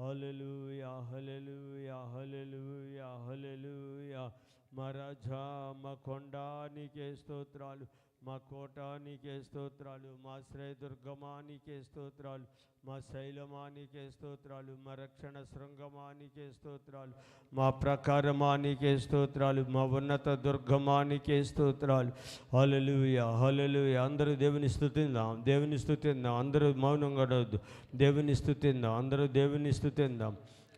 హలలుయా హలలుయా హలలుయా హలలుయా మా రాజా మా కొండానికి స్తోత్రాలు. మా కోట నీకే స్తోత్రాలు మా శ్రేయదుర్గమా నీకే స్తోత్రాలు మా శైలమా నీకే స్తోత్రాలు మా రక్షణ శృంగమా నీకే స్తోత్రాలు మా ప్రకారమా నీకే స్తోత్రాలు మా ఉన్నత దుర్గమా నీకే స్తోత్రాలు. హలలుయ హలలుయ అందరూ దేవుని స్థుతిందాం దేవుని స్థుతిందాం. అందరూ మౌనం గడవద్దు దేవుని స్థుతిందాం అందరూ దేవుని స్థుతిందాం.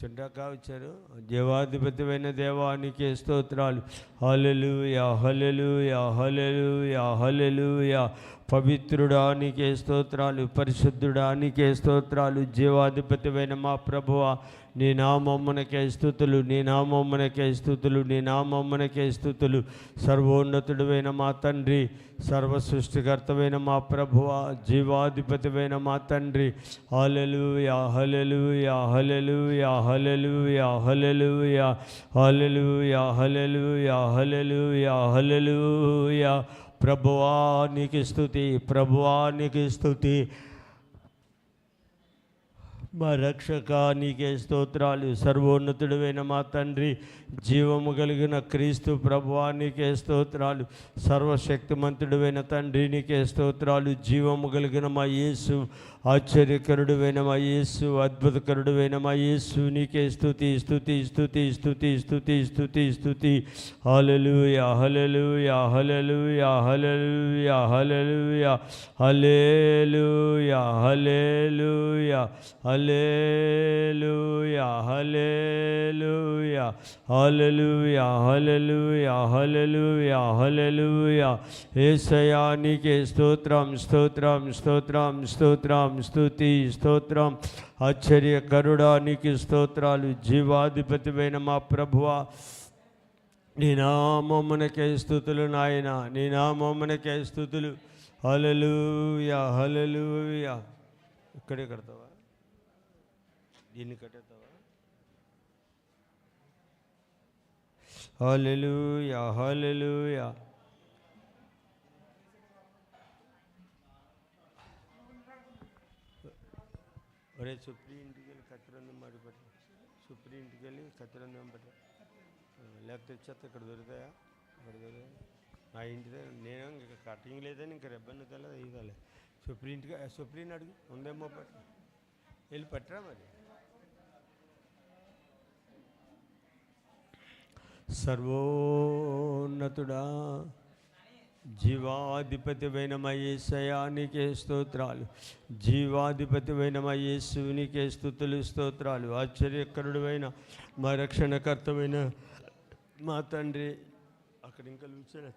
చుండగా వచ్చారు దేవాధిపతిమైన దేవానికి స్తోత్రాలు. హల్లెలూయా హల్లెలూయా హల్లెలూయా యా పవిత్రుడానికే స్తోత్రాలు పరిశుద్ధుడానికే స్తోత్రాలు. జీవాధిపతివైన మా ప్రభువ నీ నామమ్మనకే స్థుతులు నీ నామమ్మనకే స్థుతులు నీ నామమ్మనకే స్థుతులు. సర్వోన్నతుడమైన మా తండ్రి సర్వ సృష్టికర్తమైన మా ప్రభువ జీవాధిపతివైన మా తండ్రి. అలెలు యాహలెలు యాహలెలు యాహలలు యాహలెలు యాహలెలు యాహలెలు యాహలెలు యాహలెలు యా ప్రభువా నీకు స్థుతి ప్రభువా నీకు స్థుతి. మా రక్షక నీకే స్తోత్రాలు. సర్వోన్నతుడైన మా తండ్రి జీవము కలిగిన క్రీస్తు ప్రభువా నీకే స్తోత్రాలు. సర్వశక్తిమంతుడైన తండ్రి నీకే స్తోత్రాలు. జీవము కలిగిన మా యేసు ఆశ్చర్యకరుడువైన మా యేసు అద్భుతకరుడువైన మా యేసు నీకే స్థుతి స్థుతి స్థుతి స్థుతి స్థుతి స్థుతి స్థుతి హలలు హలలు హలలు హలలు హలలు హలేలు హలేలు హలే హలేలుయా హలేలుయా హలలుయా హలలుయా హలలుయా హలలుయా ఏసయానికి స్తోత్రం స్తోత్రం స్తోత్రం స్తోత్రం స్తుతి స్తోత్రం. ఆశ్చర్యకరుడానికి స్తోత్రాలు. జీవాధిపతిమైన మా ప్రభువా నీ నామమునకే స్థుతులు నాయన నీ నామమునకే స్థుతులు హలలుయా హలలుయా ఇక్కడే కడతావా? దీన్ని కట్టేస్తావా? హల్లెలూయా హల్లెలూయా. ఒరే సుప్రీ ఇంటికి వెళ్ళి కత్తిరందం మరి సుప్రీ ఇంటికి వెళ్ళి కత్తిరందం పట్టు. లేకపోతే చెత్త ఇక్కడ దొరుకుతాయా? ఇక్కడ దొరుకుతాయా? నా ఇంటి దగ్గర నేను ఇంకా కటింగ్ లేదని ఇంకా రెబ్బన్ తెల్ల ఇదాలే సుప్రీ ఇంటికి సుప్రీని అడుగు ఉందేమో పట్టు. వెళ్ళి పట్టరా మరి. సర్వోన్నతుడా జీవాధిపతివైన మా స్తోత్రాలు. జీవాధిపతివైన మా యేసునికే స్థుతులు స్తోత్రాలు. ఆశ్చర్యకరుడువైన మా రక్షణకర్తమైన మా తండ్రి. అక్కడ ఇంకా లూచలే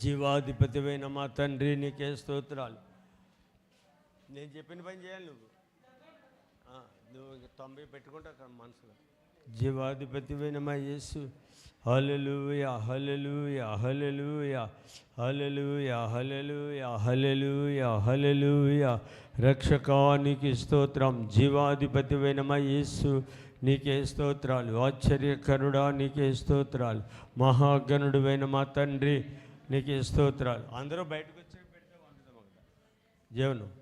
జీవాధిపతివైన మా తండ్రి నీకే స్తోత్రాలు. నేను చెప్పిన పని చేయాలి నువ్వు. నువ్వు ఇంక తొంభై పెట్టుకుంటా మనసులో. జీవాధిపతివైన మా యేసు. హల్లెలూయా హలలు హల్లెలూయా హలలు హల్లెలూయా హలలు హల్లెలూయా. రక్షకానికి స్తోత్రం. జీవాధిపతివైన మా యేసు నీకే స్తోత్రాలు. ఆశ్చర్యకరుడా నీకే స్తోత్రాలు. మహాగణుడువైన మా తండ్రి నీకే స్తోత్రాలు. అందరూ బయటకు వచ్చి పెడితే వండుదాం జీవనం.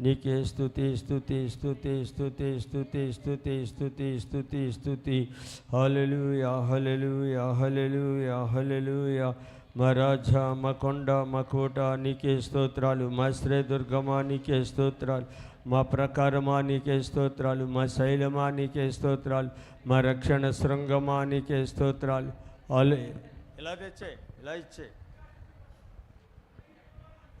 నీకే స్థుతి స్థుతి స్థుతి స్థుతి స్థుతి స్థుతి స్థుతి స్థుతి స్థుతి హల్లెలూయా యాహలలు యాహలలు హల్లెలూయా. మా రాజా మా కొండ మా కోట నీకే స్తోత్రాలు. మా శ్రేదుర్గమా నీకే స్తోత్రాలు. మా ప్రకారమా నీకే స్తోత్రాలు. మా శైలమా నీకే స్తోత్రాలు. మా రక్షణ శృంగమా నీకే స్తోత్రాలు. అలే ఇలా తెచ్చే ఇలా ఇచ్చే.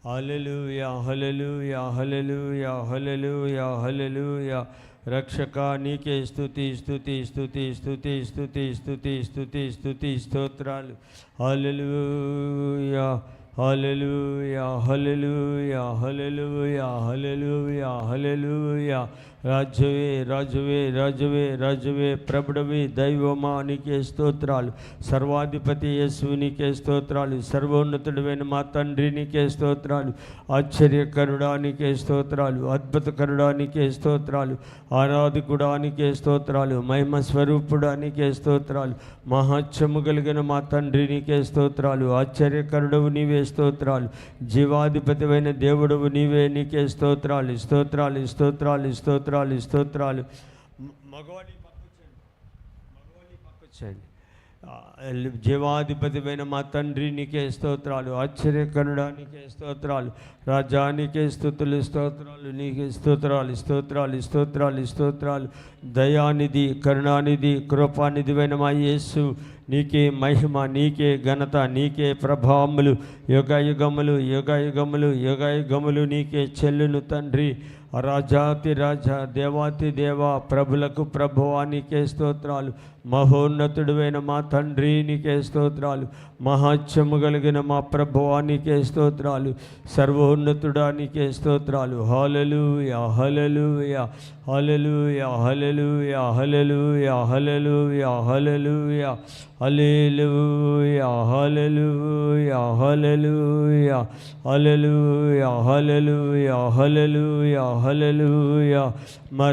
హల్లెలూయా హల్లెలూయా హల్లెలూయా హల్లెలూయా హల్లెలూయా. రక్షక నీకే స్తుతి స్తుతి స్తుతి స్తుతి స్తుతి స్తుతి స్తుతి స్తుతి స్తోత్రాలు. హల్లెలూయా హల్లెలూయా హల్లెలూయా హల్లెలూయా హల్లెలూయా హల్లెలూయా. రాజువే రాజువే రాజువే రాజువే ప్రభుడవే దైవమా నీకే స్తోత్రాలు. సర్వాధిపతి యేసు నీకే స్తోత్రాలు. సర్వోన్నతుడైన మా తండ్రి నీకే స్తోత్రాలు. ఆశ్చర్యకరుడా నీకే స్తోత్రాలు. అద్భుతకరుడా నీకే స్తోత్రాలు. ఆరాధికుడా నీకే స్తోత్రాలు. మహిమ స్వరూపుడా నీకే స్తోత్రాలు. మహాత్సము కలిగిన మా తండ్రి నీకే స్తోత్రాలు. ఆశ్చర్యకరుడవు నీవే స్తోత్రాలు. జీవాధిపతివైన దేవుడవు నీవే నీకే స్తోత్రాలు. స్తోత్రాలు స్తోత్రాలు స్తోత్రాలు. స్తోత్రాలు స్తోత్రాలు. మగవాడి మగవాడి పక్కకొచ్చేయండి. జీవాధిపతిమైన మా తండ్రి నీకే స్తోత్రాలు ఆశ్చర్యకరుడా నీకే స్తోత్రాలు రాజానికే స్థుతులు స్తోత్రాలు నీకే స్తోత్రాలు స్తోత్రాలు స్తోత్రాలు స్తోత్రాలు. దయానిధి కరుణానిధి కృపానిధివైన మా యేసు నీకే మహిమ నీకే ఘనత నీకే ప్రభావములు యుగయుగములు యుగములు యుగయుగములు యుగములు నీకే చెల్లును తండ్రి. రాజాతి రాజా దేవాతి దేవ ప్రభులకు ప్రభువానికే స్తోత్రాలు. మహోన్నతుడైన మా తండ్రి నీకే స్తోత్రాలు మహాత్యము కలిగిన మా ప్రభువా నీకే స్తోత్రాలు సర్వోన్నతుడా నీకే స్తోత్రాలు హలలు హల్లెలూయా హల్లెలూయా హల్లెలూయా హల్లెలూయా హల్లెలూయా హల్లెలూయా హల్లెలూయా హల్లెలూయా హల్లెలూయా హల్లెలూయా హల్లెలూయా హల్లెలూయా హల్లెలూయా మా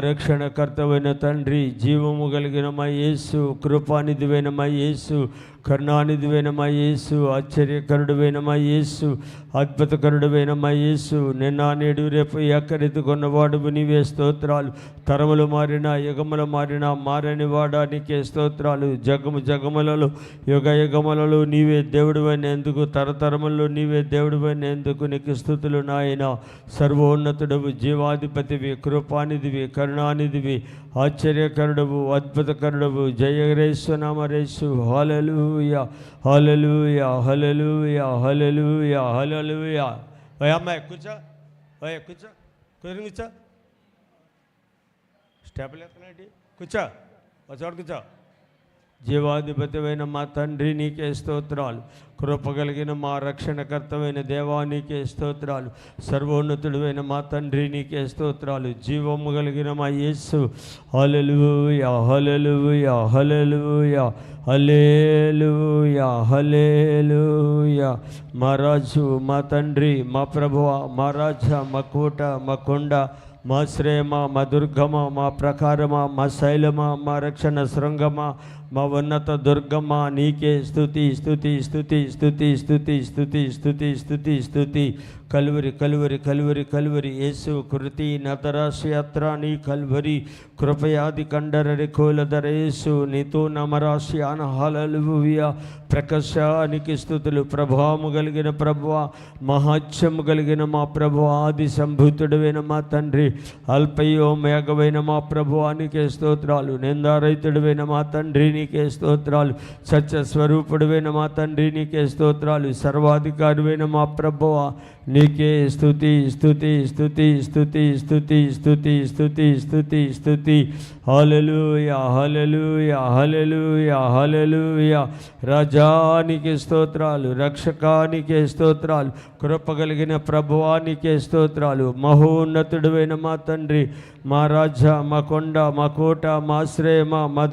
తండ్రి జీవము కలిగిన మా యేసు యేసు మా యేసు కరుణానిధివైనమా యేసు ఆశ్చర్యకరుడువైనమా యేసు అద్భుతకరుడువైనమా యేసు నిన్న నేడు రేపు ఎక్కడెత్తుకున్నవాడు నీవే స్తోత్రాలు. తరములు మారిన యుగములు మారిన మారని వాడానికే స్తోత్రాలు. జగము జగములలో యుగ యుగములలో నీవే దేవుడివైన ఎందుకు తరతరములలో నీవే దేవుడివైన ఎందుకు నీకు స్థుతులు నాయన. సర్వోన్నతుడవు జీవాధిపతివి కృపానిధివి కరుణానిధివి ఆశ్చర్యకరుడవు అద్భుతకరుడవు. జయరేసు hallelujah hallelujah hallelujah ఓ అమ్మాయి కూర్చో. ఓ కూర్చో. కూర్చొని కూర్చో. స్టెప్లు ఎక్కనండి కూర్చో. ఒక చోట కూర్చో. జీవాధిపతివైన మా తండ్రి నీకే స్తోత్రాలు. కృప కలిగిన మా రక్షణకర్తమైన దేవా నీకే స్తోత్రాలు. సర్వోన్నతుడైన మా తండ్రి నీకే స్తోత్రాలు. జీవము కలిగిన మా యేసు. హల్లెలూయా హల్లెలూయా హల్లెలూయా హల్లెలూయా హల్లెలూయా. మా రాజు మా తండ్రి మా ప్రభువ మా రాజ మా కోట మా కొండ మా శ్రేమ మా దుర్గమ మా ప్రకారమా మా శైలమా మా రక్షణ శృంగమా మా ఉన్నత దుర్గమ్మ నీకే స్థుతి స్థుతి స్థుతి స్థుతి స్థుతి స్థుతి స్థుతి స్థుతి స్థుతి కలువరి కలువరి కలువరి కలువరి యేసు కృతి నతరాశయాత్ర నీ కల్వరి కృపయాది కండరరి కోలధర యేసు నీతో నమరాశి అనహలలుయ ప్రకాశానికి స్థుతులు ప్రభావము కలిగిన ప్రభువ మహాత్యము కలిగిన మా ప్రభు ఆది సంభూతుడైన మా తండ్రి అల్పయో మేఘమైన మా ప్రభు ప్రభువానికే స్తోత్రాలు. నిందారైతుడైన మా తండ్రి నీకే స్తోత్రాలు. సత్య స్వరూపుడువైన మా తండ్రి నీకే స్తోత్రాలు. సర్వాధికారువైన మా ప్రభువ నీకే స్థుతి స్థుతి స్థుతి స్థుతి స్థుతి స్థుతి స్థుతి స్థుతి స్థుతి హలలు హలలు హలలు హలలు రాజానికి స్తోత్రాలు రక్షకానికే స్తోత్రాలు కృపగలిగిన ప్రభువానికే స్తోత్రాలు. మహోన్నతుడువైన మా తండ్రి మా రాజ మా కొండ మా కోట మా శ్రేమ మా